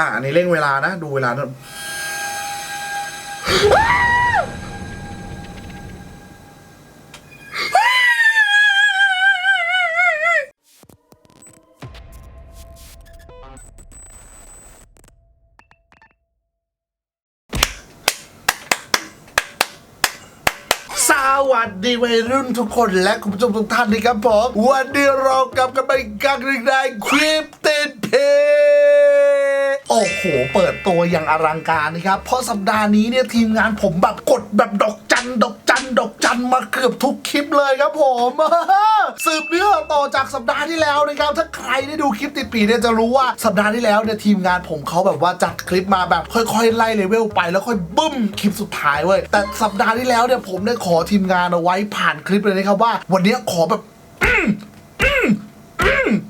อะอันนี้เร่งเวลานะ ดูเวลานะสวัสดีวัยรุ่นทุกคนและคุณผู้ชมทุกท่านนะครับผม วันนี้เรากลับกันไปอีกครั้งหนึ่งในคลิปติดเพ โอ้โห เปิดตัวอย่างอลังการนะครับ เพราะสัปดาห์นี้เนี่ยทีมงานผมแบบกดแบบดอกจัน ดอกจัน ดอกจันมาเกือบทุกคลิปเลยครับผมสืบเนื่อต่อจากสัปดาห์ที่แล้วนะครับ ถ้าใครได้ดูคลิปติดปีเนี่ยจะรู้ว่าสัปดาห์ที่แล้วเนี่ยทีมงานผมเขาแบบว่าจัดคลิปมาแบบค่อยๆ ไล่เลเวลไปแล้วค่อยบึ้มคลิปสุดท้ายเว้ย แต่สัปดาห์ที่แล้วเนี่ยผมได้ขอทีมงานเอาไว้ผ่านคลิปเลยนะครับว่า วันนี้ขอแบบ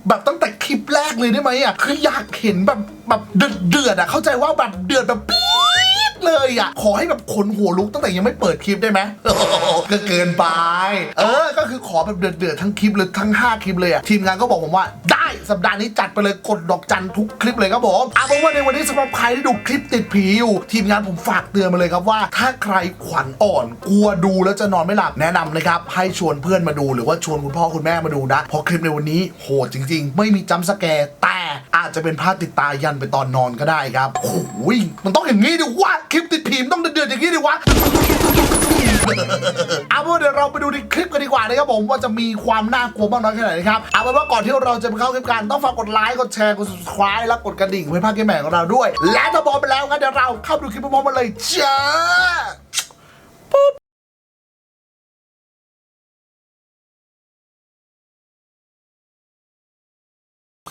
แบบตั้งแต่คลิปแรกเลยได้ไหมอะ คืออยากเห็นแบบ แบบเดือดเดือดๆอะเข้าใจว่าแบบเดือดแบบปี๊ด เลยอะ ขอให้แบบขนหัวลุกตั้งแต่ยังไม่เปิดคลิปได้ไหมก็เกินไป เออ ก็คือขอแบบเดือดๆทั้งคลิปเลยทั้ง 5 คลิปเลยอะ ทีมงานก็บอกผมว่าได้สัปดาห์นี้จัดไปเลยกดดอกจันทุกคลิปเลยครับผมเอาเป็นว่าในวันนี้สำหรับใครที่ดูคลิปติดผีอยู่ ทีมงานผมฝากเตือนมาเลยครับว่า ถ้าใครขวัญอ่อนกลัวดูแล้วจะนอนไม่หลับแนะนำนะครับให้ชวนเพื่อนมาดูหรือว่าชวนคุณพ่อคุณแม่มาดูนะเพราะคลิปในวันนี้โหดจริง ๆ ไม่มีจัมสแกร์แต่อาจจะเป็นภาพติดตายันไปตอนนอนก็ได้ครับโอ้ยมันต้องอย่างนี้ดิวะคลิปติดผีมต้องเดือดๆอย่างนี้ดิวะเอาเป็นว่าเดี๋ยวเราไปดูในคลิปกันดีกว่านะครับผมว่าจะมีความน่ากลัวบ้างน้อยแค่ไหนนะครับเอาเป็นว่าก่อนที่เราจะไปเข้าคลิปกันต้องฝากกดไลค์กดแชร์กด subscribe และกดกระดิ่งเพื่อพลาดเกมใหม่ของเราด้วย และถ้าบอกไปแล้วงั้นเดี๋ยวเราเข้าดูคลิปพร้อมๆกันเลยจ้า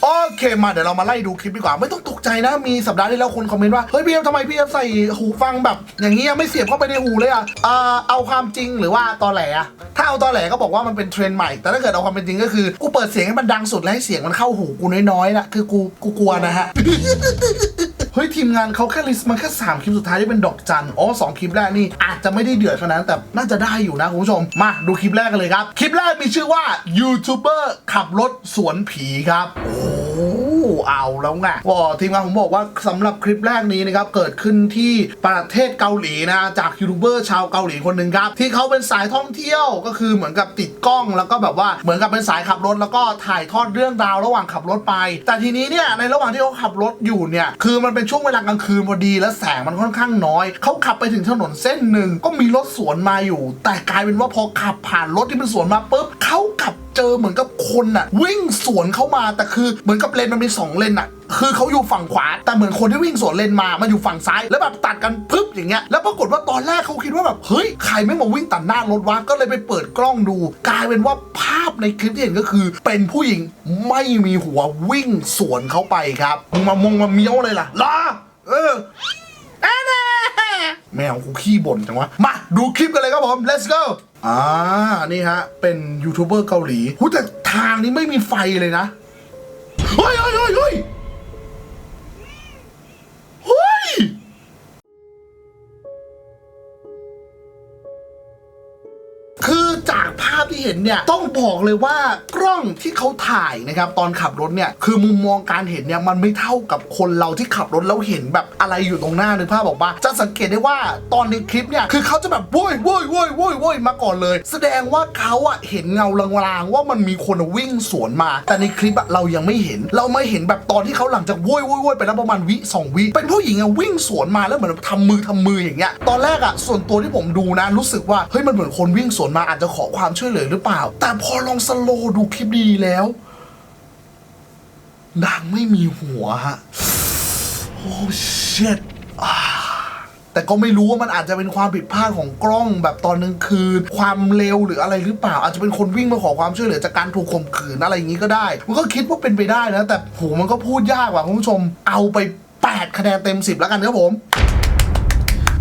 โอเคมาเดี๋ยวเรามาไล่ดูคลิปดีกว่าไม่ต้องตกใจนะ มีสัปดาห์ที่แล้วคนคอมเมนต์ว่า เฮ้ยพี่เอ็มทำไมพี่เอ็มใส่หูฟังแบบ อย่างนี้ยังไม่เสียบเข้าไปในหูเลยอะเอ่อเอาความจริงหรือว่าตอแหลอะถ้าเอาตอแหลก็บอกว่ามันเป็นเทรนด์ใหม่ แต่ถ้าเกิดเอาความเป็นจริงก็คือ กูเปิดเสียงให้มันดังสุดและให้เสียงมันเข้าหูกูน้อยๆนะคือกูกูกลัวนะฮะ ฮ้ยทีมงานเขาแค่ลิสต์มาแค่3คลิปสุดท้ายที่เป็นดอกจันอ๋อสองคลิปแรกนี่อาจจะไม่ได้เดือดขนาดนั้นแต่น่าจะได้อยู่นะคุณผู้ชม มาดูคลิปแรกกันเลยครับ คลิปแรกมีชื่อว่ายูทูบเบอร์ขับรถสวนผีครับ โอ้เอาแล้วไงวทีมงานผมบอกว่าสำหรับคลิปแรกนี้นะครับเกิดขึ้นที่ประเทศเกาหลีนะจากยูทูบเบอร์ชาวเกาหลีคนหนึ่งครับที่เขาเป็นสายท่องเที่ยวก็คือเหมือนกับติดกล้อง แล้วก็แบบว่าเหมือนกับเป็นสายขับรถแล้วก็ถ่ายทอดเรื่องราวระหว่างขับรถไป แต่ทีนี้เนี่ยในระหว่างที่เขาขับรถอยู่เนี่ยคือมันเป็นช่วงเวลากลางคืนพอดีและแสงมันค่อนข้างน้อย เขาขับไปถึงถนนเส้นหนึ่งก็มีรถสวนมาอยู่ แต่กลายเป็นว่าพอขับผ่านรถที่เป็นสวนมาปุ๊บเขาขับเจอเหมือนกับคนอะวิ่งสวนเข้ามาแต่คือเหมือนกับเลนมันมีสองเลนอะคือเขาอยู่ฝั่งขวา แต่เหมือนคนที่วิ่งสวนเลนมามันอยู่ฝั่งซ้าย แล้วแบบตัดกันปึ๊บอย่างเงี้ยแล้วปรากฏว่าตอนแรกเขาคิดว่าแบบเฮ้ยใครไม่มาวิ่งตัดหน้ารถวะก็เลยไปเปิดกล้องดู กลายเป็นว่าภาพในคลิปที่เห็นก็คือ เป็นผู้หญิงไม่มีหัววิ่งสวนเขาไปครับมึงมามงมาเมี้ยวเลยล่ะล่ะเอออันน่ะแมวกูขี้บ่นจังวะ มาดูคลิปกันเลยครับผม let's go อ่า นี่ฮะ เป็นยูทูบเบอร์เกาหลีหูแต่ทางนี้ไม่มีไฟเลยนะ เฮ้ยเฮ้ยเฮ้ยเเห็นเนี่ยต้องบอกเลยว่ากล้องที่เขาถ่ายนะครับตอนขับรถเนี่ยคือมุมมองการเห็นเนี่ยมันไม่เท่ากับคนเราที่ขับรถแล้วเห็นแบบอะไรอยู่ตรงหน้านึกภาพบอกว่าจะสังเกตได้ว่าตอนในคลิปเนี่ยคือเขาจะแบบโว้ยโว้ยโว้ยโว้ยโว้ยมาก่อนเลย แสดงว่าเขาอะเห็นเงาลางๆว่ามันมีคนวิ่งสวนมา แต่ในคลิปอะเรายังไม่เห็น เราไม่เห็นแบบตอนที่เขาหลังจากโว้ยโว้ยโว้ยไปแล้วประมาณวิสองวิเป็นผู้หญิงอะวิ่งสวนมาแล้วเหมือนทำมือทำมืออย่างเงี้ยตอนแรกอะส่วนตัวที่ผมดูนะรู้สึกว่าเฮ้ยมันเหมือนคนวิ่งสวนมาอาจจะขอความช่วยเหลือหรือเปล่า แต่พอลองสโลว์ดูคลิปดีแล้ว นางไม่มีหัวฮะ โอ้เช็ดแต่ก็ไม่รู้ว่ามันอาจจะเป็นความผิดพลาดของกล้องแบบตอนกลางคืน ความเร็วหรืออะไรหรือเปล่า อาจจะเป็นคนวิ่งมาขอความช่วยเหลือจากการถูกข่มขืนอะไรอย่างนี้ก็ได้ มันก็คิดว่าเป็นไปได้นะ แต่โหมันก็พูดยากว่ะคุณผู้ชม เอาไป 8 คะแนนเต็ม 10 แล้วกันครับผม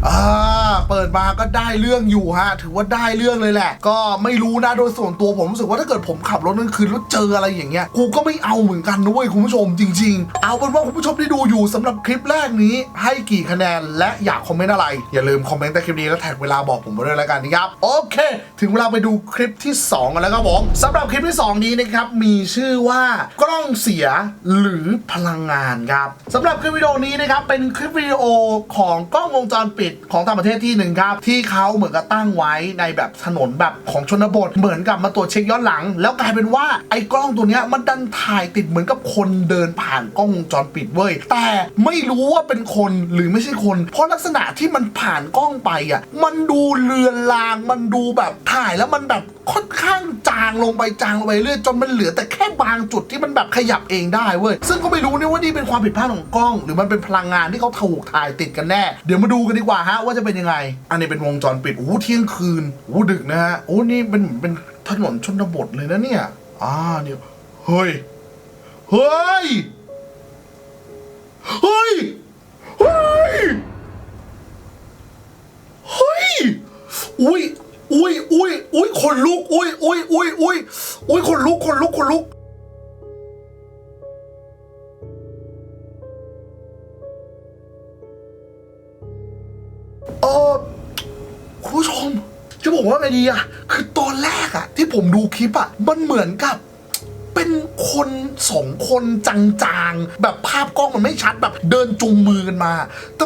อ่า เปิดมาก็ได้เรื่องอยู่ฮะ ถือว่าได้เรื่องเลยแหละ ก็ไม่รู้นะโดยส่วนตัวผมรู้สึกว่าถ้าเกิดผมขับรถกลางคืนแล้วเจออะไรอย่างเงี้ยกูก็ไม่เอาเหมือนกันนะเว้ยคุณผู้ชมจริง ๆ เอาเป็นว่าคุณผู้ชมที่ดูอยู่สำหรับคลิปแรกนี้ ให้กี่คะแนนและอยากคอมเมนต์อะไร อย่าลืมคอมเมนต์ใต้คลิปนี้แล้วแท็กเวลาบอกผมมาด้วยแล้วกันนะครับโอเค ถึงเวลาไปดูคลิปที่สองกันแล้วครับผมสำหรับคลิปที่สองนี้นะครับมีชื่อว่ากล้องเสียหรือพลังงานครับสำหรับคลิปวิดีโอนี้นะครับเป็นคลิปวิดีโอของกล้องวงจรปิดของต่างประเทศที่หนึ่งครับ ที่เขาเหมือนกับตั้งไว้ในแบบถนนแบบของชนบท เหมือนกับมาตรวจเช็คย้อนหลัง แล้วกลายเป็นว่าไอ้กล้องตัวเนี้ยมันดันถ่ายติดเหมือนกับคนเดินผ่านกล้องวงจรปิดเว้ยแต่ไม่รู้ว่าเป็นคนหรือไม่ใช่คน เพราะลักษณะที่มันผ่านกล้องไปอะมันดูเลือนลางมันดูแบบถ่ายแล้วมันแบบค่อนข้างจางลงไปจางลงไปเรื่อยจนมันเหลือแต่แค่บางจุดที่มันแบบขยับเองได้เว้ยซึ่งก็ไม่รู้เนี่ยว่านี่เป็นความผิดพลาดของกล้อง หรือมันเป็นพลังงานที่เขาถูกถ่ายติดกันแน่ เดี๋ยวมาดูกันดีกว่าฮะว่าจะเป็นยังไงอันนี้เป็นวงจรปิดโอ้เที่ยงคืนโอ้ดึกนะฮะโอ้นี่เป็นเป็นถนนชนบทเลยนะเนี่ยอ่าเนี่ยเฮ้ยเฮ้ยเฮ้ยเฮ้ยเฮ้ยอุ้ยอุ้ยอุ้ยอุ้ยคนลุกอุ้ยอุ้ยอุ้ยอุ้ยอุ้ยคนลุกคนลุกคนลุก จะบอกว่าไงดีอะคือตอนแรกอะที่ผมดูคลิปอะมันเหมือนกับเป็นคนสองคนจางๆ แบบภาพกล้องมันไม่ชัดแบบเดินจุงมือกันมา แต่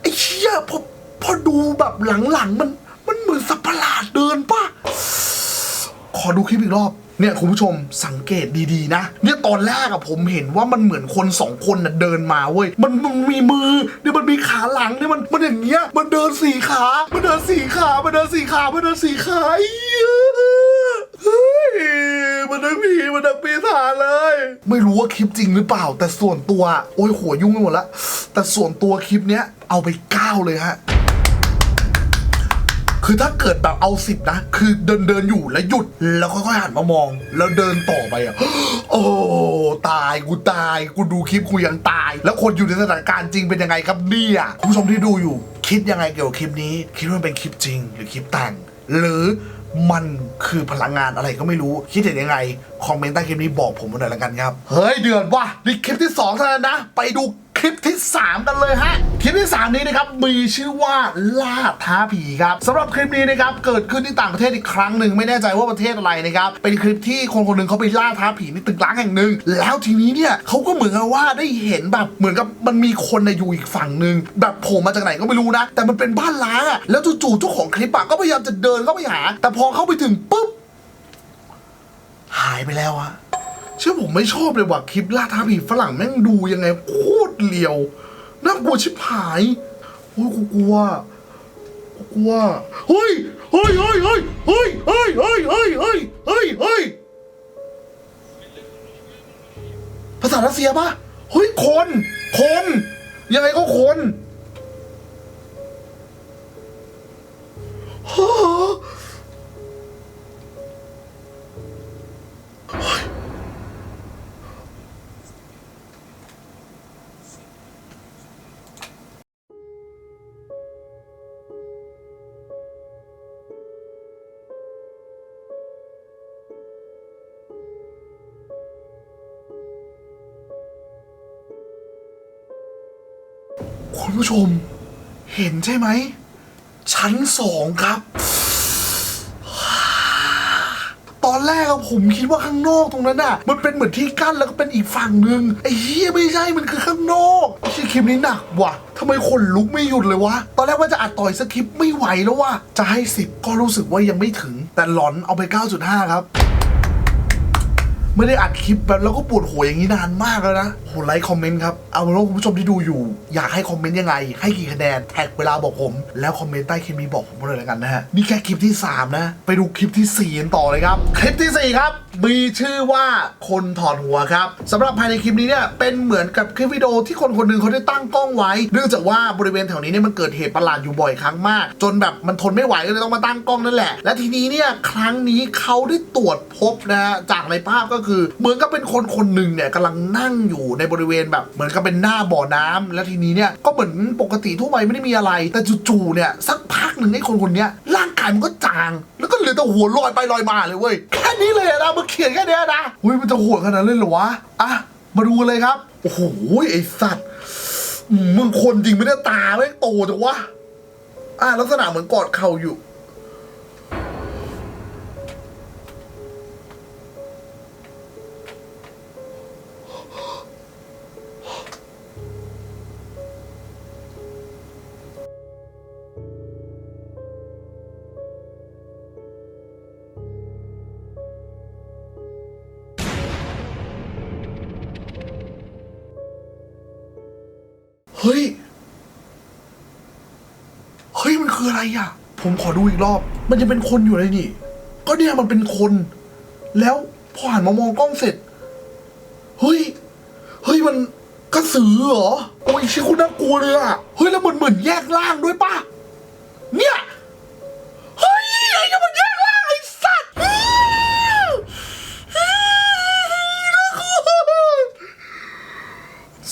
ไอ้เชี่ยพอพอดูแบบหลังๆมันมันเหมือนสัตว์ประหลาดเดินปะ อดูคลิปอีกรอบ เนี่ยคุณผู้ชมสังเกตดีๆนะ เนี่ยตอนแรกอะผมเห็นว่ามันเหมือนคนสองคนน่ะเดินมาเว้ย มันมันมีมือเนี่ยมันมีขาหลังเนี่ยมันมันอย่างเงี้ย มันเดินสี่ขา มันเดินสี่ขา มันเดินสี่ขา มันเดินสี่ขาไอ้เหี้ยเฮ้ยมันทั้งผีมันทั้งปีศาจเลย ไม่รู้ว่าคลิปจริงหรือเปล่า แต่ส่วนตัว โอ้ยหัวยุ่งไปหมดละ แต่ส่วนตัวคลิปเนี้ยเอาไปเก้าเลยฮะ คือถ้าเกิดแบบเอาสิบนะ คือเดินเดินอยู่แล้วหยุดแล้วค่อยๆหันมามอง แล้วเดินต่อไปอะ โอ้ตายกูตาย กูดูคลิปกูยังตาย แล้วคนอยู่ในสถานการณ์จริงเป็นยังไงครับเนี่ยคุณผู้ชมที่ดูอยู่ คิดยังไงเกี่ยวกับคลิปนี้ คิดว่าเป็นคลิปจริง หรือคลิปแต่งหรือมันคือพลังงานอะไรก็ไม่รู้ คิดเห็นยังไง คอมเมนต์ใต้คลิปนี้บอกผมหน่อยละกันครับ เฮ้ย เดือดว่ะนี่คลิปที่2เท่านั้นนะ ไปดู คลิปที่ 3 กันเลยฮะ คลิปที่ 3 นี้นะครับมีชื่อว่าล่าท้าผีครับสำหรับคลิปนี้นะครับเกิดขึ้นที่ต่างประเทศอีกครั้งหนึ่งไม่แน่ใจว่าประเทศอะไรนะครับเป็นคลิปที่คนคนหนึ่งเขาไปล่าท้าผีในตึกร้างแห่งหนึ่งแล้วทีนี้เนี่ยเขาก็เหมือนกับว่าได้เห็นแบบเหมือนกับมันมีคนในอยู่อีกฝั่งหนึ่งแบบโผล่มาจากไหนก็ไม่รู้นะ แต่มันเป็นบ้านล้างอะแล้วจู่ๆเจ้าของคลิปอะก็พยายามจะเดินเข้าไปหา แต่พอเข้าไปถึงปุ๊บหายไปแล้วอะ เชื่อผมไม่ชอบเลยว่ะคลิปล่าท้าผีฝรั่งแม่งดูยังไงโคตรเลียวน่ากลัวชิบหายโอ้ยกูกลัวกูกลัวเฮ้ยเฮ้ยเฮ้ยเฮ้ยเฮ้ยเฮ้ยเฮ้ยเฮ้ยเฮ้ยเฮ้ยเฮ้ยภาษารัสเซียปะเฮ้ยคน คน ยังไงก็คน คุณผู้ชม เห็นใช่ไหม ชั้นสองครับ ตอนแรกอะผมคิดว่าข้างนอกตรงนั้นอะมันเป็นเหมือนที่กั้นแล้วก็เป็นอีกฝั่งหนึ่งไอ้เหี้ยไม่ใช่มันคือข้างนอกไอ้คลิปนี้หนักว่ะทำไมคนลุกไม่หยุดเลยวะ ตอนแรกว่าจะอัดต่อยสคริปต์ไม่ไหวแล้วว่ะจะให้สิบก็รู้สึกว่ายังไม่ถึง แต่หลอนเอาไป 9.5 ครับ ไม่ได้อัดคลิปแบบแล้วก็ปวดหัวอย่างนี้นานมากแล้วนะโหไลค์คอมเมนต์ครับ เอาเป็นว่าคุณผู้ชมที่ดูอยู่ อยากให้คอมเมนต์ยังไง ให้กี่คะแนน แท็กเวลาบอกผม แล้วคอมเมนต์ใต้คลิปนี้บอกผมเลยแล้วกันนะฮะ นี่แค่คลิปที่ 3 นะ ไปดูคลิปที่4กันต่อเลยครับ คลิปทีสี่ 4 ครับ มีชื่อว่าคนถอดหัวครับสำหรับภายในคลิปนี้เนี่ยเป็นเหมือนกับคลิปวิดีโอที่คนคนหนึ่งเขาได้ตั้งกล้องไว้ เนื่องจากว่าบริเวณแถวนี้เนี่ยมันเกิดเหตุประหลาดอยู่บ่อยครั้งมาก จนแบบมันทนไม่ไหวก็เลยต้องมาตั้งกล้องนั่นแหละ และทีนี้เนี่ยครั้งนี้เขาได้ตรวจพบนะจากในภาพก็คือเหมือนกับเป็นคนคนหนึ่งเนี่ยกำลังนั่งอยู่ในบริเวณแบบ เหมือนกับเป็นหน้าบ่อน้ำแล้วทีนี้เนี่ยก็เหมือนปกติทั่วไปไม่ได้มีอะไร แต่จู่ๆเนี่ยสักพักหนึ่งไอ้คนคนนี้ร่างกายมันก็จาง แล้วก็เหลือแต่หัวลอยไปลอยมาเลยเว้ยแค่นี้เลยนะมันเขียนแค่เนี้นะเฮ้ยมันจะโหดขนาดนั้นเลยเหรอวะอะมาดูเลยครับโอ้โหไอ้สัตว์มึงคนจริงไม่ได้ตาไม่งโตจังวะอะลักษณะเหมือนกอดเข่าอยู่ ฮ้ย เฮ้ยมันคืออะไรอะ ผมขอดูอีกรอบ มันจะเป็นคนอยู่เลยนี่ ก็เนี่ยมันเป็นคน แล้วพอหันมามองกล้องเสร็จ เฮ้ย เฮ้ยมันกระสือเหรอ โอ้ยชิคุณน่ากลัวเลยอะ เฮ้ยแล้วมันเหมือนแยกร่างด้วยป่ะ เนี่ย เฮ้ยไอ้เนี่ยมันแยกร่างไอ้สัตว์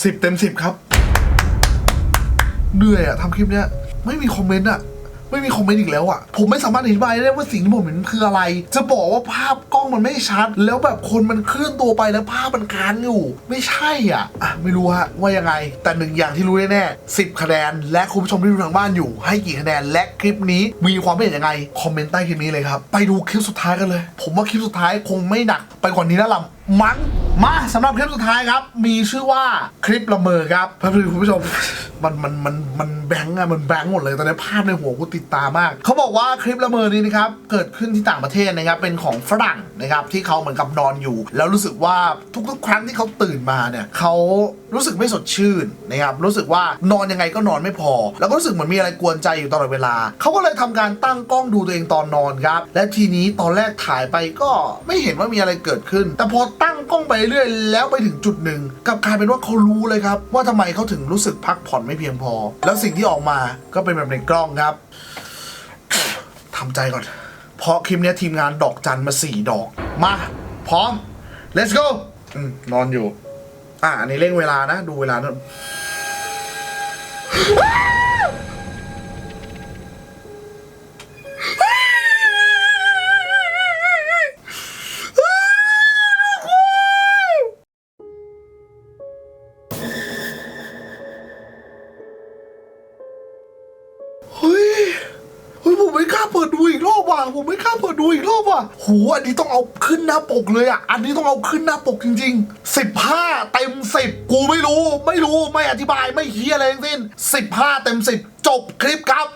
สิบเต็มสิบครับ เหนื่อยอะทำคลิปเนี้ยไม่มีคอมเมนต์อะไม่มีคอมเมนต์อีกแล้วอะผมไม่สามารถอธิบายได้ว่าสิ่งที่ผมเห็นคืออะไร จะบอกว่าภาพกล้องมันไม่ชัด แล้วแบบคนมันเคลื่อนตัวไปแล้วภาพมันค้างอยู่ ไม่ใช่อะอะไม่รู้ฮะว่ายังไง แต่หนึ่งอย่างที่รู้แน่ๆสิบคะแนน และคุณผู้ชมที่ดูทางบ้านอยู่ ให้กี่คะแนนและคลิปนี้มีความเห็นยังไงคอมเมนต์ใต้คลิปนี้เลยครับไปดูคลิปสุดท้ายกันเลย ผมว่าคลิปสุดท้ายคงไม่หนัก ไปกว่านี้แล้วล่ะมั้งมาสำหรับคลิปสุดท้ายครับ มีชื่อว่าคลิปละเมอครับเพื่อนๆคุณผู้ชมมันมันมันมันแบงค์อะมันแบงค์หมดเลยตอนนี้ภาพในหัวกูติดตามาก เขาบอกว่าคลิปละเมอนี้นะครับ เกิดขึ้นที่ต่างประเทศนะครับ เป็นของฝรั่งนะครับที่เขาเหมือนกับนอนอยู่ แล้วรู้สึกว่าทุกๆ ครั้งที่เขาตื่นมาเนี่ยเขารู้สึกไม่สดชื่นนะครับรู้สึกว่านอนยังไงก็นอนไม่พอ แล้วก็รู้สึกเหมือนมีอะไรกวนใจอยู่ตลอดเวลา เขาก็เลยทำการตั้งกล้องดูตัวเองตอนนอนครับและทีนี้ตอนแรกถ่ายไปก็ไม่เห็นว่ามีอะไรเกิดขึ้น แต่พอตั้งกล้องไปเรื่อยแล้วไปถึงจุดหนึ่งกับกลายเป็นว่าเขารู้เลยครับ ว่าทำไมเขาถึงรู้สึกพักผ่อนไม่เพียงพอ แล้วสิ่งที่ออกมาก็เป็นแบบในกล้องครับทำใจก่อน เพราะคลิปนี้ทีมงานดอกจันมาสี่ดอก มา พร้อม let's go อนอนอยู่ อะอันนี้เร่งเวลานะ ดูเวลานะ ไม่กล้าเปิดดูอีกรอบว่ะผมไม่กล้าเปิดดูอีกรอบว่ะโหอันนี้ต้องเอาขึ้นหน้าปกเลยอะอันนี้ต้องเอาขึ้นหน้าปกจริงๆสิบห้าเต็มสิบกูไม่รู้ ไม่รู้ไม่อธิบายไม่เฮียอะไรทั้งสิ้นสิบห้าเต็มสิบจบคลิปครับ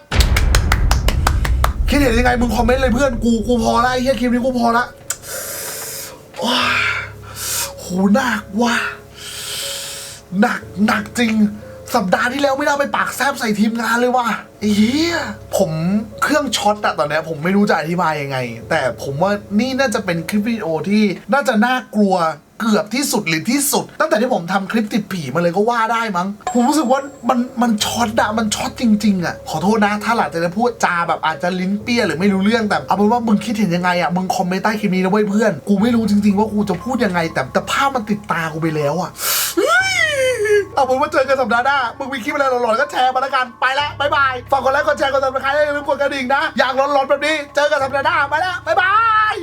คิดเห็นยังไงมึงคอมเมนต์เลยเพื่อนกูกูพอละไอ้เฮียคลิปนี้กูพอละโอ้โหหนักว่ะหนักหนักจริง สัปดาห์ที่แล้วไม่น่าไปปากแซบใส่ทีมงานเลยว่ะไอ้เฮีย ผมเครื่องช็อตอะตอนนี้ผมไม่รู้จะอธิบายยังไง แต่ผมว่านี่น่าจะเป็นคลิปวิดีโอที่น่าจะน่ากลัวเกือบที่สุดหรือที่สุด ตั้งแต่ที่ผมทำคลิปติดผีมาเลยก็ว่าได้มั้ง ผมรู้สึกว่ามันมันช็อตอะมันช็อตจริงๆอะขอโทษนะ ถ้าหลังจากจะพูดจาแบบอาจจะลิ้นเปี้ยหรือไม่รู้เรื่องแต่เอาเป็นว่ามึงคิดเห็นยังไงอะมึงคอมเมนต์ใต้คลิปนี้นะเว้ยเพื่อน กูไม่รู้จริงๆ ว่ากูจะพูดยังไง แต่แต่ภาพมันติดตากูไปแล้วอะ เอาผมว่าเจอกันสัปดาห์หน้า มึงมีคลิปอะไรหลอนๆก็แชร์มาแล้วกัน ไปละบ๊ายบาย ฝากกดไลค์ กดแชร์ กดติดตามอย่าลืมกดกระดิ่งนะ อยากหลอนๆแบบนี้ เจอกันสัปดาห์หน้า ไปละบ๊ายบาย